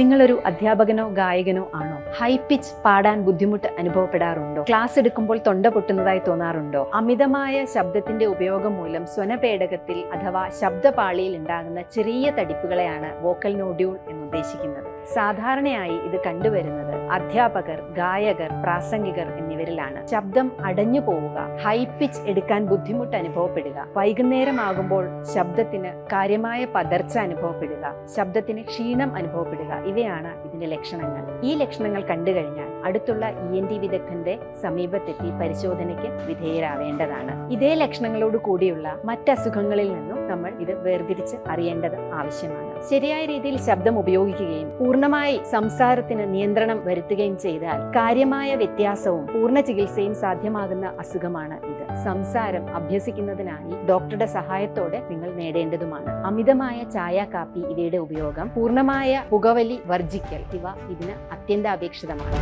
നിങ്ങളൊരു അധ്യാപകനോ ഗായകനോ ആണോ? High pitch പാടാൻ ബുദ്ധിമുട്ട് അനുഭവപ്പെടാറുണ്ടോ? ക്ലാസ് എടുക്കുമ്പോൾ തൊണ്ട പൊട്ടുന്നതായി തോന്നാറുണ്ടോ? അമിതമായ ശബ്ദത്തിന്റെ ഉപയോഗം മൂലം സ്വനപേടകത്തിൽ അഥവാ ശബ്ദപാളിയിൽ ഉണ്ടാകുന്ന ചെറിയ തടിപ്പുകളെയാണ് വോക്കൽ നോഡ്യൂൾ എന്ന് ഉദ്ദേശിക്കുന്നത് സാധാരണയായി ഇത് കണ്ടുവരുന്നത് അധ്യാപകർ ഗായകർ പ്രാസംഗികർ എന്നിവരിലാണ് ശബ്ദം അടഞ്ഞു പോവുക ഹൈ പിച്ച് എടുക്കാൻ ബുദ്ധിമുട്ട് അനുഭവപ്പെടുക. വൈകുന്നേരമാകുമ്പോൾ ശബ്ദത്തിന് കാര്യമായ പതർച്ച അനുഭവപ്പെടുക ശബ്ദത്തിന് ക്ഷീണം അനുഭവപ്പെടുക ഇവയാണ് ഇതിന്റെ ലക്ഷണങ്ങൾ. ഈ ലക്ഷണങ്ങൾ കണ്ടു കഴിഞ്ഞാൽ അടുത്തുള്ള ഇ എൻ ടി വിദഗ്ധന്റെ സമീപത്തെത്തി പരിശോധനയ്ക്ക് വിധേയരാവേണ്ടതാണ്. ഇതേ ലക്ഷണങ്ങളോട് കൂടിയുള്ള മറ്റസുഖങ്ങളിൽ നിന്നും നമ്മൾ ഇത് വേർതിരിച്ച് അറിയേണ്ടത് ആവശ്യമാണ്. ശരിയായ രീതിയിൽ ശബ്ദം ഉപയോഗിക്കുകയും പൂർണമായി സംസാരത്തിന് നിയന്ത്രണം വരുത്തുകയും ചെയ്താൽ കാര്യമായ വ്യത്യാസവും പൂർണ ചികിത്സയും സാധ്യമാകുന്ന അസുഖമാണ് ഇത്. സംസാരം അഭ്യസിക്കുന്നതിനായി ഡോക്ടറുടെ സഹായത്തോടെ നിങ്ങൾ നേടേണ്ടതുമാണ്. അമിതമായ ചായ കാപ്പി ഇവയുടെ ഉപയോഗം പൂർണമായ പുകവലി വർജിക്കൽ ഇവ ഇതിന് അത്യന്താപേക്ഷിതമാണ്.